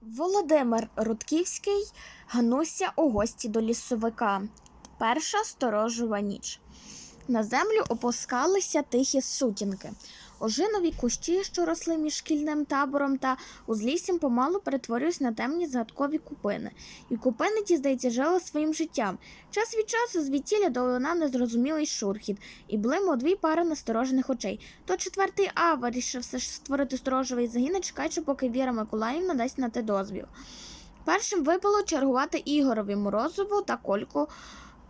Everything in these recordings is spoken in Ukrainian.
Володимир Рудківський гнувся у гості до лісовика. Перша сторожова ніч. На землю опускалися тихі сутінки. Ожинові кущі, що росли між шкільним табором та узліссям, помалу перетворюються на темні загадкові купини. І купини ті, здається, жили своїм життям. Час від часу звідтіля долинав незрозумілий шурхіт, і блимав дві пари насторожених очей. То четвертий А вирішив все ж створити сторожовий загін, чекаючи, поки Віра Миколаївна дасть на те дозвіл. Першим випало чергувати Ігорові Морозову та Колько,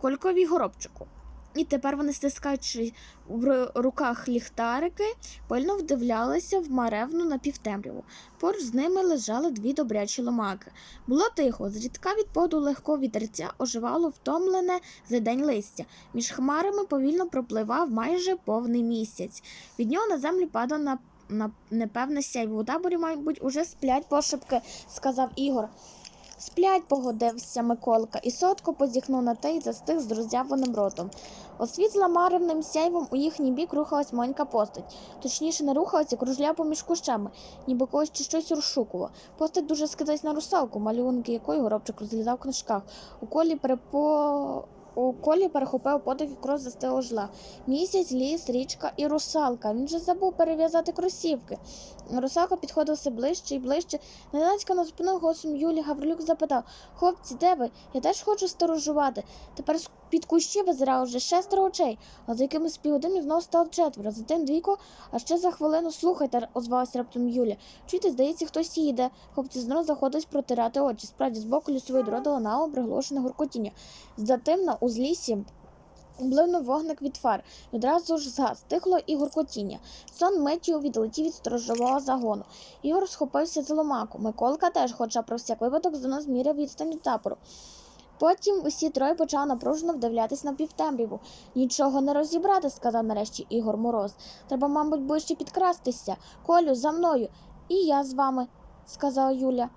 Колькові Горобчику. І тепер вони, стискаючи в руках ліхтарики, пильно вдивлялися в маревну напівтемряву. Поруч з ними лежали дві добрячі ломаки. Було тихо, зрідка від поду легкого вітерця оживало втомлене за день листя. Між хмарами повільно пропливав майже повний місяць. Від нього на землю падав на, на непевне сяйво. У таборі, мабуть, уже сплять пошепки, сказав Ігор. Сплять, погодився Миколка, і сотко позіхнув на те й застиг з роззявленим ротом. Освітла маревним сяйвом у їхній бік рухалась маленька постать. Точніше, не рухалася, кружля поміж кущами, ніби когось чи щось розшукувала. Постать дуже скидалась на русалку, малюнки якої горобчик розглядав в книжках. У колі перепо... У колі перехопив подих і кров застила жила. Місяць, ліс, річка і русалка. Він же забув перев'язати кросівки. Русалка підходив все ближче і ближче. Ненацька на зупинив голосом Юлі Гаврилюк запитав Хлопці, де ви? Я теж хочу сторожувати. Тепер під кущі визирало вже шестеро очей, а за якимись півгодини знову стало четверо. Затим двійко, а ще за хвилину слухайте, озвалась раптом Юля. Чуєте, здається, хтось їде. Хлопці знову заходять протирати очі. Справді, з боку лісової дороги лунало приглушене гуркотіння. Затим на узліссі Блимнув вогник від фар, одразу ж згас, тихло і гуркотіння. Сон миттю відлетів від сторожового загону. Ігор схопився за ломаку. Миколка теж, хоча про всяк випадок, знову зміряв відстань від табору. Потім усі троє почали напружено вдивлятись на півтемряву. Нічого не розібрати, сказав нарешті Ігор Мороз. Треба, мабуть, ближче підкрастися. Колю, за мною. І я з вами, сказала Юля.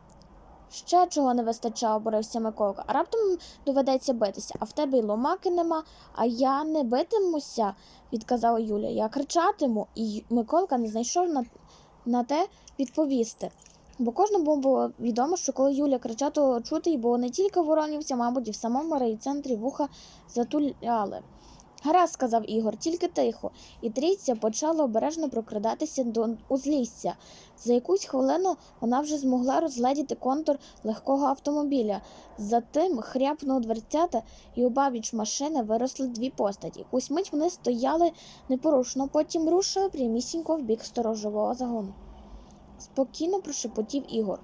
Ще чого не вистачало, борився Миколка. А раптом доведеться битися, а в тебе й ломаки нема, а я не битимуся, відказала Юля. Я кричатиму, і Миколка не знайшов на, на те відповісти. Бо кожному було відомо, що коли Юля кричала, чути й було не тільки в Воронівці, мабуть, і в самому райцентрі вуха затуляли. Гаразд, сказав Ігор, тільки тихо, і трійця почала обережно прокрадатися до узлісся. За якусь хвилину вона вже змогла розгледіти контур легкого автомобіля. Затим хряпнуло дверцята, і обабіч машини виросли дві постаті. Якусь мить вони стояли непорушно, потім рушили прямісінько в бік сторожового загону. Спокійно прошепотів Ігор.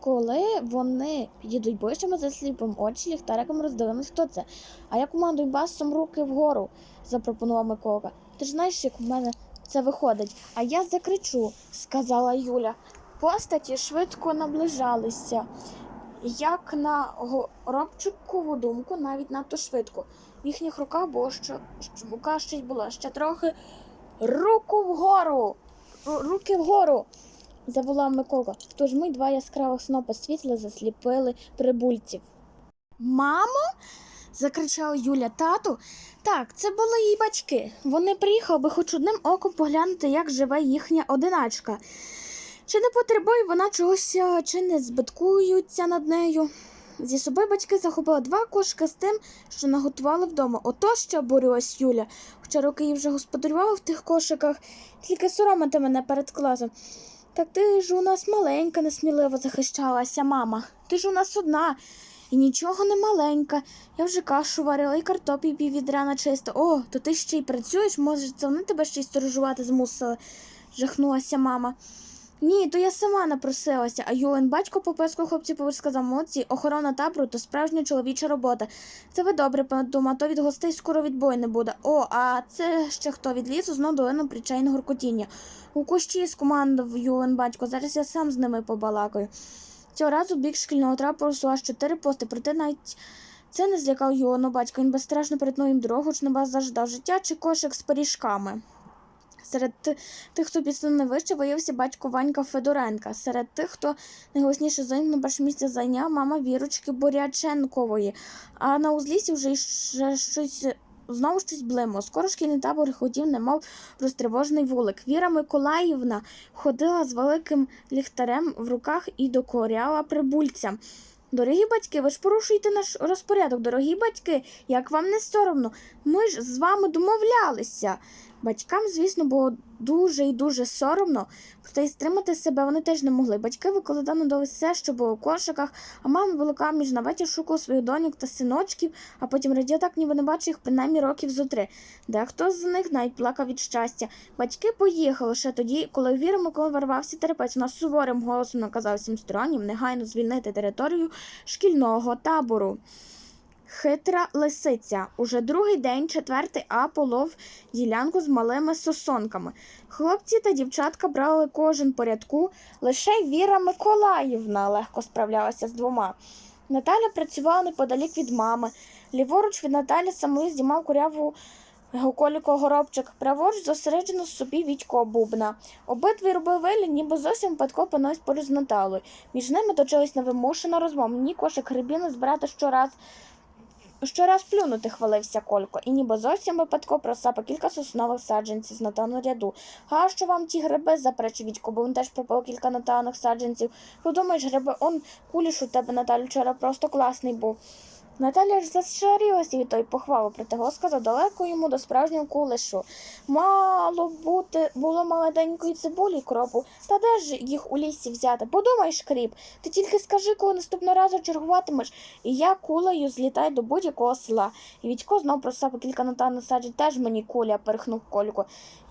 Коли вони підійдуть ближче, ми засліпимо очі ліхтариком роздивимось, хто це. А я командую басом руки вгору, запропонував Микола. Ти ж знаєш, як у мене це виходить. А я закричу, сказала Юля. Постаті швидко наближалися. Як на горобчикову думку, навіть надто швидко. В їхніх руках було що, щось була ще трохи руку вгору. Ру- Руки вгору. Заволав Микола. Тож ми два яскравих снопа світла засліпили прибульців. Мамо? закричала Юля тату. Так, це були її батьки. Вони приїхали би хоч одним оком поглянути, як живе їхня одиначка. Чи не потребує вона чогось, чи не збиткуються над нею. Зі собою батьки захопили два кошики з тим, що наготували вдома. Ото що обурилась Юля, хоча роки їй вже господарювала в тих кошиках, тільки соромити мене перед класом. Так ти ж у нас маленька, несміливо захищалася мама. Ти ж у нас одна. І нічого не маленька. Я вже кашу варила і картоплі на начисто. О, то ти ще й працюєш, може, це вони тебе ще й сторожувати змусили, жахнулася мама. Ні, то я сама напросилася, а Юлин батько попеску хлопці поверх сказав, молодці, охорона табору то справжня чоловіча робота. Це ви добре, пане Дума, то від гостей скоро відбою не буде. О, а це ще хто від лісу знов долину причайне гуркотіння. У кущі скомандував Юлин батько, зараз я сам з ними побалакаю. Цього разу бік шкільного трапу аж чотири пости, проте навіть це не злякав Юлану батька. Він безстрашно перетнув їм дорогу, чи не вас заждав життя, чи кошик з пиріжками. Серед тих, хто підсунув вище, виявився батько Ванька Федоренка. Серед тих, хто найголосніше зайняв перше місце зайняв мама Вірочки Боряченкової. А на узлісі вже, ще щось знову щось блимало. Скоро шкільний табор ходів, немов розтривожений вулик. Віра Миколаївна ходила з великим ліхтарем в руках і докоряла прибульцям. Дорогі батьки, ви ж порушуєте наш розпорядок. Дорогі батьки, як вам не соромно? Ми ж з вами домовлялися. Батькам, звісно, було дуже і дуже соромно, проте й стримати себе вони теж не могли. Батьки викладали дали все, що було в кошиках, а мама була між наветі шукала своїх доньок та синочків, а потім радів так, ніби не бачив їх принаймні років зо три. Дехто з них навіть плакав від щастя. Батьки поїхали лише тоді, коли Віра Микола вирвався терпець. Вона суворим голосом наказав всім стороннім негайно звільнити територію шкільного табору. Хитра лисиця. Уже другий день, четвертий А полов ділянку з малими сосонками. Хлопці та дівчатка брали кожен по рядку, лише Віра Миколаївна легко справлялася з двома. Наталя працювала неподалік від мами. Ліворуч від Наталі самої знімав куряву Гуколіко горобчик, праворуч зосереджено собі Вітько Бубна. Обидві робили вигляд, ніби зовсім випадково панують поруч з Наталою. Між ними точилась невимушена розмова. Мені кошик грибіни збирати щораз. Щораз плюнути хвалився Колько, і ніби зовсім випадково просапа кілька соснових саджанців з натану ряду. Га, що вам ті гриби, заперечив бо він теж пропав кілька натаних саджанців. Подумаєш, гриби, он куліш у тебе, Наталю, вчора просто класний був. Наталя ж зашарілася від тої похвали, проте сказав далеко йому до справжнього кулишу. Мало бути було молоденької цибулі кропу. Та де ж їх у лісі взяти? Подумаєш, кріп, ти тільки скажи, коли наступного разу чергуватимеш, і я кулею злітаю до будь-якого села. І Вітько знов просав кілька натаних саджень, теж мені куля, перехнув кольку.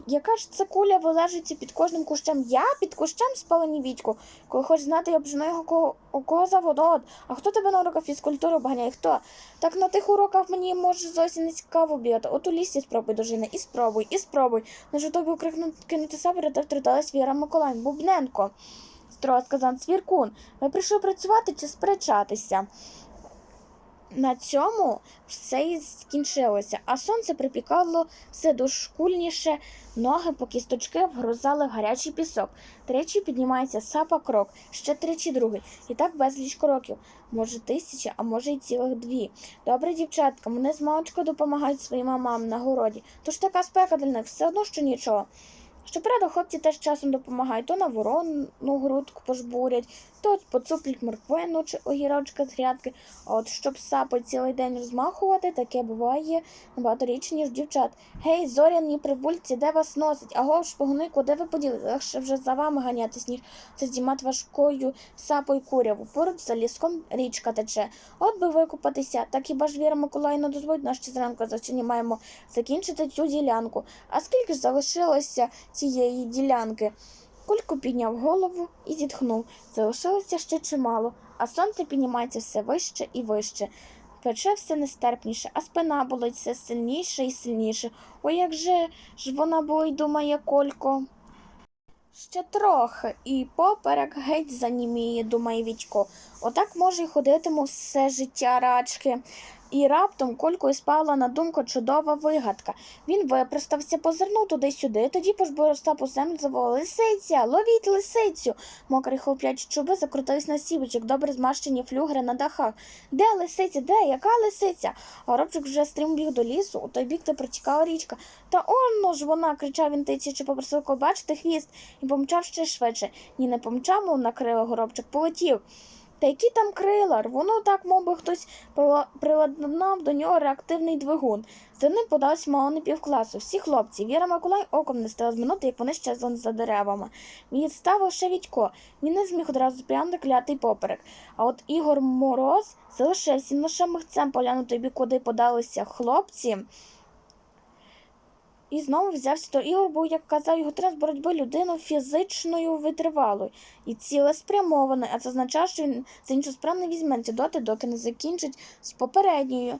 Яка ж це куля вилежиться під кожним кущем? Я під кущем спалені Вітьку. Коли хочеш знати, я обжену його кого, кого. От, А хто тебе на уроках фізкультури обганяє? Хто? Так на тих уроках мені може зовсім не цікаво бігати. От у лісі спробуй дожини, і спробуй, і спробуй. На ж тобі крикнути кинути сабри та втруталась Віра Миколаївна. Бубненко. строго сказав Цвіркун. Ви прийшли працювати чи сперечатися? На цьому все і скінчилося, а сонце припікало все дошкульніше, ноги по кісточки вгрузали в гарячий пісок. Тричі піднімається сапа крок, ще тричі другий, і так безліч кроків. Може, тисяча, а може й цілих дві. Добре, дівчатка, мене з маличку допомагають своїм мамам на городі. Тож така спека для них все одно, що нічого. Щоправда, хлопці теж часом допомагають, то на ворону грудку пожбурять, то поцуплять морквину чи огірочка з грядки. А от щоб сапи цілий день розмахувати, таке буває набагато рідше, ніж дівчат. Гей, зоряні прибульці, де вас носить? Аго, шпигуни, куди ви поділи? Легше вже за вами ганятись, ніж це здіймати важкою сапою куряву. Поруч за ліском річка тече. От би викупатися, так хіба ж Віра Миколаївна дозволить нас ще зранку за сьогодні маємо закінчити цю ділянку. А скільки ж залишилося цієї ділянки? Кулько підняв голову і зітхнув. Залишилося ще чимало, а сонце піднімається все вище і вище. Пече все нестерпніше, а спина болить все сильніше і сильніше. Ой, як же ж вона болить, думає Колько. Ще трохи, і поперек геть заніміє, думає Вітько. Отак може й ходитиму все життя рачки. І раптом Колькою спала на думку чудова вигадка. Він випростався, позирнув туди-сюди, тоді пожборостав по землю заволав Лисиця, ловіть лисицю. Мокрі хлоп'ячі чуби закрутились на сівочок, добре змащені флюгери на дахах. Де лисиця? Де? Яка лисиця? Горобчик вже стрім біг до лісу, у той бік де протікала річка. Та оно ж вона, кричав він тицячи, попросив бачити хвіст, і помчав ще швидше. Ні, не помчав, мов на крила горобчик, полетів. Та які там крила? Воно так, мов би хтось приладнав до нього реактивний двигун. За ним подався мало не півкласу. Всі хлопці. Віра Миколай оком не стала зминути, як вони щезли за деревами. Відстав лише Вітько. Він не зміг одразу прямо клятий поперек. А от Ігор Мороз залишився він лише михцем поглянути куди подалися хлопці. І знову взявся до Ігор, бо, як казав його тренер, боротьби людину фізичною витривалою. І цілеспрямованою, а це означає, що він за іншу справу не візьметься доти, доки не закінчить з попередньою.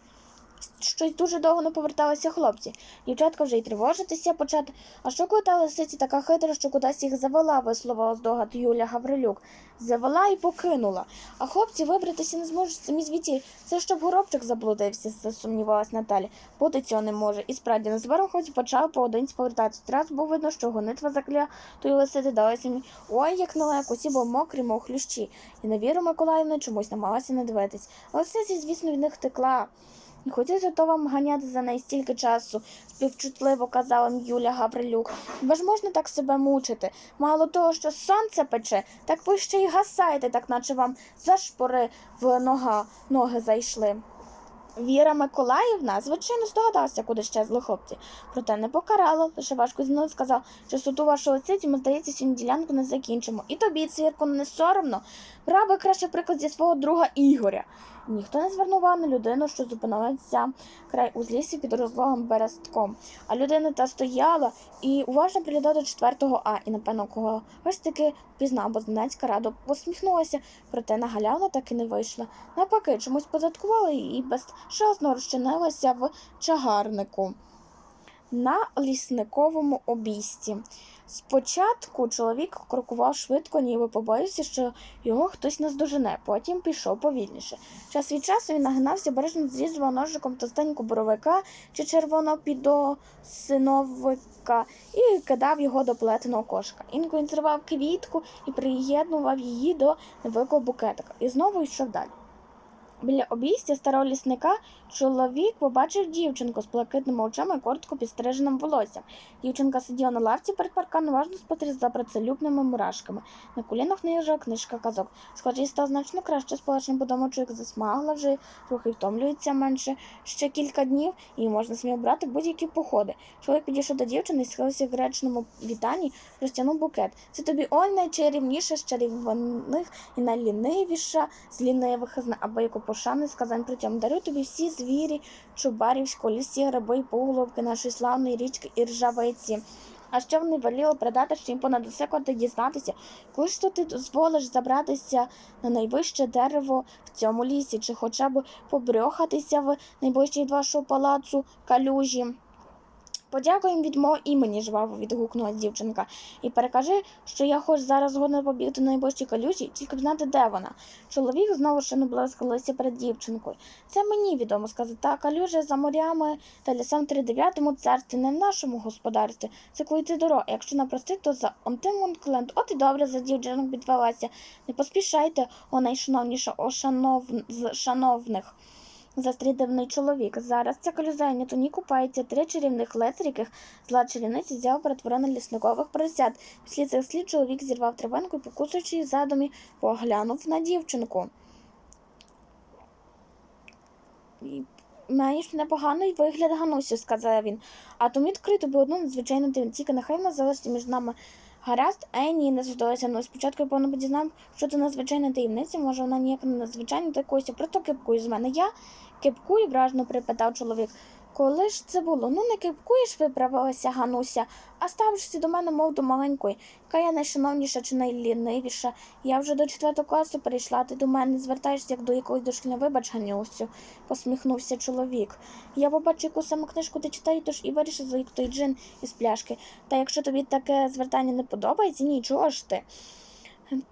Щось дуже довго не поверталися хлопці. Дівчатка вже й тривожитися почати. А що коли та лисиці така хитра, що кудись їх завела, висловила здогад Юля Гаврилюк. Завела і покинула. А хлопці вибратися не зможуть самі звідти. Це щоб горобчик заблудився, засумнівалась Наталя. Бути цього не може. І справді, незабаром хлопці почали поодинці повертатися. Раз було видно, що гонитва заклятої лисити далася їм. Ой, як налеко, усі були мокрі, мов хлющі. І на віру Миколаївна чомусь намагалася не дивитись. Лисиця, звісно, від них втекла. Не хотіться то вам ганяти за неї стільки часу, співчутливо казала Юля Гаврилюк. Бо ж можна так себе мучити. Мало того, що сонце пече, так ви ще й гасаєте, так наче вам зашпори в нога, ноги зайшли. Віра Миколаївна, звичайно, здогадалася, куди щезли хлопці. Проте не покарала, лише важко знову сказав, що суту вашого лициці ми, здається, сьогодні ділянку не закінчимо. І тобі, цвірку, не соромно. Брав би краще приклад зі свого друга Ігоря. Ніхто не звернув на людину, що зупинилася край узлісся під розлогим берестком. А людина та стояла і уважно приглядала до четвертого А, і, напевно, кого ось таки пізнав, бо зненацька радо посміхнулася, проте на галявну так і не вийшла. Навпаки, чомусь позадкувала і безшасно розчинилася в чагарнику на лісниковому обійсті. Спочатку чоловік крокував швидко, ніби побоївся, що його хтось наздожене, потім пішов повільніше. Час від часу він нагинався, бережно зрізував ножиком тостеньку боровика чи червонопідосиновика і кидав його до плетеного кошика. Інколи він зривав квітку і приєднував її до невеликого букетика і знову йшов далі. Біля обійстя старого лісника чоловік побачив дівчинку з блакитними очима і коротко підстриженим волоссям. Дівчинка сиділа на лавці перед парканом, уважно спостерігала за працелюбними мурашками. На колінах лежала книжка казок. Схоже, стало значно краще сполучним подому, чоловік засмагла вже, трохи втомлюється менше. Ще кілька днів і можна сміло брати будь-які походи. Чоловік підійшов до дівчини і схилився в гречному вітанні, розтягнув букет. Це тобі ой найчарівніша з чарівних і найлінивіша з лінивих аби яку пошани сказань притям. Дарю тобі всі звірі, чубарівську, лісі, гриби і поголовки нашої славної річки і ржавиці. А що вони воліли придати, що їм понад усе коти дізнатися, коли ж то ти дозволиш забратися на найвище дерево в цьому лісі, чи хоча б побрьохатися в найближчій від вашого палацу калюжі. Подякуємо від мого імені, жваво відгукнула дівчинка, і перекажи, що я хоч зараз згодна побігти до найближчій калюжі, тільки б знати, де вона. Чоловік знову ще не блискалися перед дівчинкою. Це мені відомо сказати. Та калюжа за морями та лісом тридев'ятому царстві, не в нашому господарстві. Це коли ти дорога. Якщо напрости, то за Онтимон Клент. От і добре за дівчинок підвелася. Не поспішайте, о найшановніша, шанов... з шановних. Застрій дивний чоловік. Зараз ця колюзайня тоні купається три чарівних лицарів, яких зла чарівниці взяв перетворена лісникових поросят. Після цих слід чоловік зірвав травинку і, покусуючи її задумі, поглянув на дівчинку. Маєш непоганий вигляд, Ганусю, сказав він. А тому відкрито би одну надзвичайно дивну. Тільки нехай вона залишиться між нами. Гаразд, Ені ні, не здалося. Але спочатку я дізнав, подізнав, що це надзвичайна таємниця, може вона ніяк не надзвичайна такою, просто кипкує з мене. Я кипкую, вражно припитав чоловік. Коли ж це було? Ну не кипкуєш, виправилася Гануся, а ставишся до мене, мов до маленької. Яка я найшановніша чи найлінивіша. Я вже до четвертого класу перейшла, ти до мене звертаєшся як до якоїсь дошкільної вибач, Ганюсю, посміхнувся чоловік. Я побачу, яку саме книжку ти читаєш, тож і вирішив злити той джин із пляшки. Та якщо тобі таке звертання не подобається, нічого ж ти.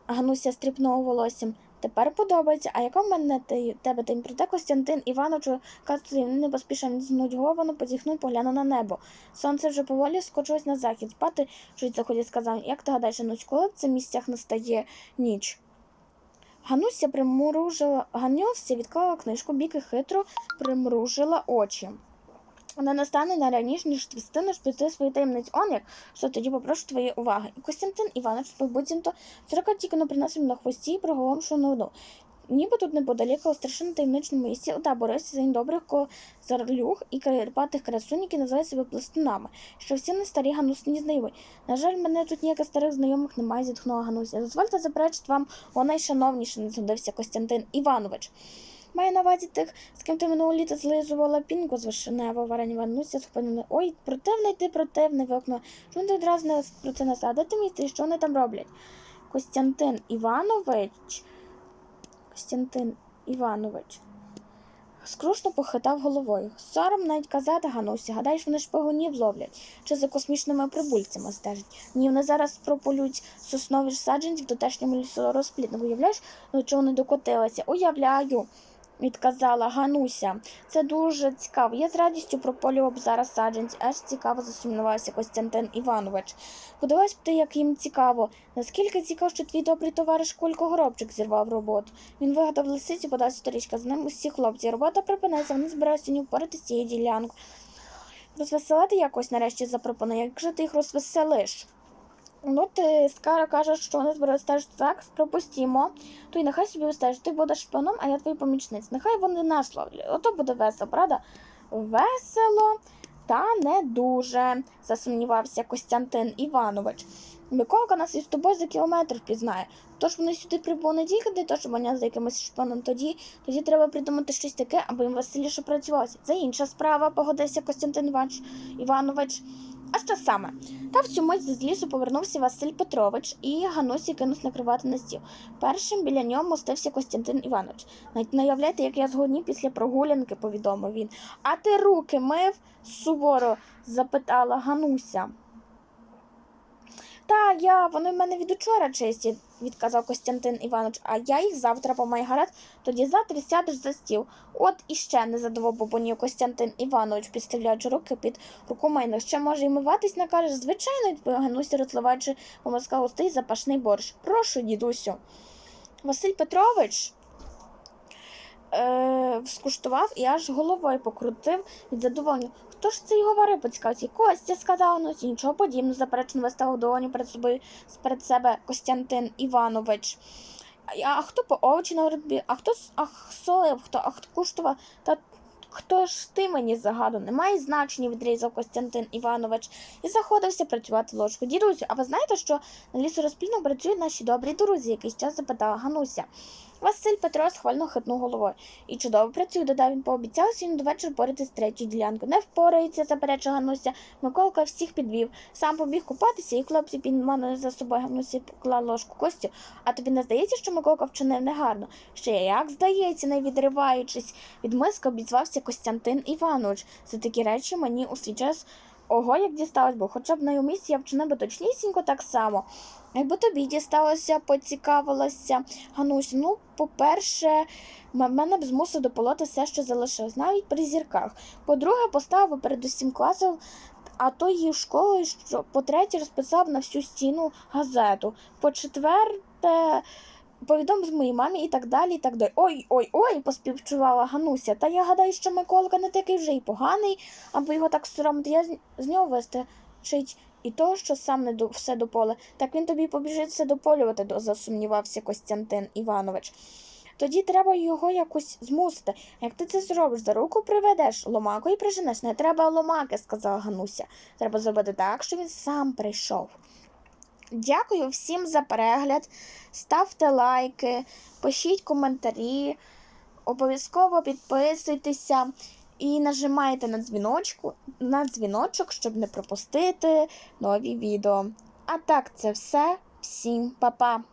Гануся стріпнула волоссям. Тепер подобається. А яка в мене те- тебе тим проте Костянтин Івановичу Кацурів не поспішав згнуть голову, позіхнув, поглянув на небо. Сонце вже поволі скочилось на захід. Спати чуть заходять, сказав. Як ти гадаєш, Ганусь, коли в цих місцях настає ніч? Гануся примружила, Ганюся відклала книжку, біки хитро примружила очі. Вона не на раніше, ніж твістину шпити свої таємниць. Он як, що тоді попрошу твоєї уваги. І Костянтин Іванович буцімто сорока тільки не приносив на хвості і проголомшену новину. Ніби тут неподалік у страшенно таємничному місці у табористі за добрих козарлюг і карпатих красунь, які називають себе пластунами, що всі не старі ганусні знайомі. На жаль, мене тут ніяких старих знайомих немає, зітхнула Гануся. Дозвольте заперечити вам, о найшановніше, не згодився Костянтин Іванович. Маю на увазі тих, з ким ти минулого літа злизувала пінку з вишнево варені Вануся схопила. Ой, противний ти противний вигукнула. Чому ти одразу не про це не сказала? Де ти місце, що вони там роблять? Костянтин Іванович. Костянтин Іванович. Скрушно похитав головою. Сором навіть казати, Ганусі, гадаєш, вони шпигунів ловлять, чи за космічними прибульцями стежать. Ні, вони зараз прополють соснові саджанці в дотешньому лісорозпліднику. Уявляєш, до чого вони докотилися? Уявляю. Відказала Гануся. Це дуже цікаво. Я з радістю прополював зараз саджанці, аж цікаво засумнівався Костянтин Іванович. Подивись б ти, як їм цікаво. Наскільки цікаво, що твій добрий товариш Колько Горобчик зірвав роботу. Він вигадав лисицю, подав сторічка, з ним усі хлопці. Робота припиниться, вони збираються не впорати з цією ділянкою. Розвеселити якось нарешті запропонує, як же ти їх розвеселиш? Ну, ти скара каже, що вони збираються стежити так, пропустімо. То й нехай собі вистежить. Ти будеш шпаном, а я твій помічниць. Нехай вони нас ловлять. Ото буде весело, правда? Весело та не дуже, засумнівався Костянтин Іванович. Миколка нас із тобою за кілометр впізнає. Тож вони сюди прибули не тільки для того, мене за якимось шпаном. Тоді, тоді треба придумати щось таке, аби їм веселіше працювалося. Це інша справа, погодився Костянтин Іванович. А що саме? Та в цю мить з лісу повернувся Василь Петрович і Ганусі кинув накривати на стіл. Першим біля нього мостився Костянтин Іванович. Навіть не уявляєте, як я згодні після прогулянки, повідомив він. А ти руки мив? суворо запитала Гануся. Та я, вони в мене від учора чисті, відказав Костянтин Іванович, а я їх завтра помаю гаразд, тоді завтра сядеш за стіл. От іще не задовов бабунів Костянтин Іванович, підставляючи руки під рукомийник. Ще може й миватись накажеш? Звичайно, відповів Гануся, розливаючи по мозка густий запашний борщ. Прошу, дідусю. Василь Петрович е, скуштував і аж головою покрутив від задоволення. Хто ж це й говорив, поцікавився? Костя сказав, ну нічого подібного, заперечно виставив долоні перед собою перед себе Костянтин Іванович. А, хто по овочі на городбі, а хто а солив, хто, а хто куштував? Та хто ж ти мені загаду? Немає значення, відрізав Костянтин Іванович і заходився працювати ложкою. Дідусю, а ви знаєте, що на лісорозплідно працюють наші добрі друзі? Якийсь час запитала Гануся. Василь Петро схвально хитнув головою. І чудово працює, додав він, пообіцяв сьогодні до вечора порити з третьою ділянкою. Не впорається, заперечила Гануся. Миколка всіх підвів. Сам побіг купатися, і хлопці під мене за собою Ганусі поклала ложку Костю. А тобі не здається, що Миколка вчинив негарно? Ще як здається, не відриваючись від миска, обізвався Костянтин Іванович. За такі речі мені у свій час ого як дісталось, бо хоча б на його місці я вчинив би точнісінько так само. Якби тобі дісталося, поцікавилася Гануся. Ну, по-перше, мене б змусив дополоти все, що залишилось, навіть при зірках. По-друге, поставив перед усім класом, а то її школою, що по-третє, розписав на всю стіну газету. По-четверте, повідомив моїй мамі і так далі. і так далі. Ой, ой, ой, поспівчувала Гануся. Та я гадаю, що Миколка не такий вже й поганий, аби його так соромити. Я з, з нього вистачить і того, що сам не до все до поля. Так він тобі побіжить все дополювати, до- засумнівався Костянтин Іванович. Тоді треба його якось змусити. Як ти це зробиш? За руку приведеш, ломакою приженеш. Не треба ломаки, сказала Гануся. Треба зробити так, щоб він сам прийшов. Дякую всім за перегляд. Ставте лайки, пишіть коментарі, обов'язково підписуйтеся і нажимайте на дзвіночку, на дзвіночок, щоб не пропустити нові відео. А так, це все. Всім па-па!